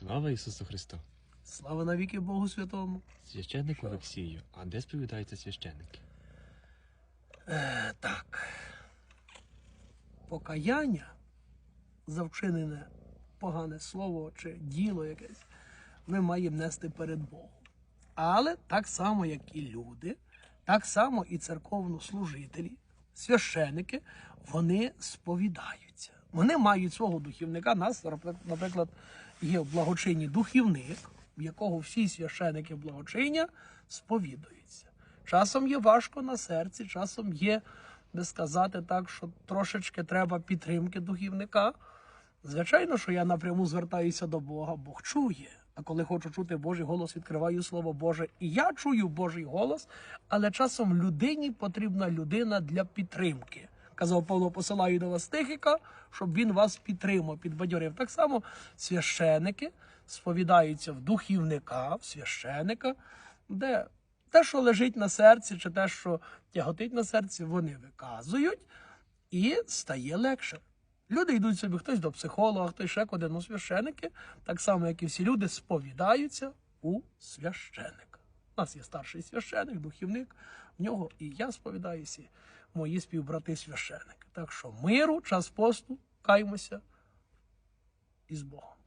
Слава Ісусу Христу! Слава навіки Богу Святому. Священник Олексію, а де сповідаються священники? Е, так. Покаяння за вчинене погане слово чи діло якесь ми маємо нести перед Богом. Але так само, як і люди, так само і церковнослужителі, священики, вони сповідаються. Вони мають свого духівника. Нас, наприклад, є в благочинні духівник, в якого всі священики благочиння сповідуються. Часом є важко на серці, часом є, би сказати так, що трошечки треба підтримки духівника. Звичайно, що я напряму звертаюся до Бога, Бог чує. А коли хочу чути Божий голос, відкриваю Слово Боже. І я чую Божий голос, але часом людині потрібна людина для підтримки. Казав Павло, посилаю до вас Тихика, щоб він вас підтримав, підбадьорив. Так само священики сповідаються в духівника, в священика, де те, що лежить на серці, чи те, що тяготить на серці, вони виказують і стає легше. Люди йдуть собі, хтось до психолога, хтось ще куди, ну священики, так само, як і всі люди, сповідаються у священика. У нас є старший священик, духівник, в нього і я сповідаюся, мої співбрати священики. Так що миру, час посту, каймося із Богом.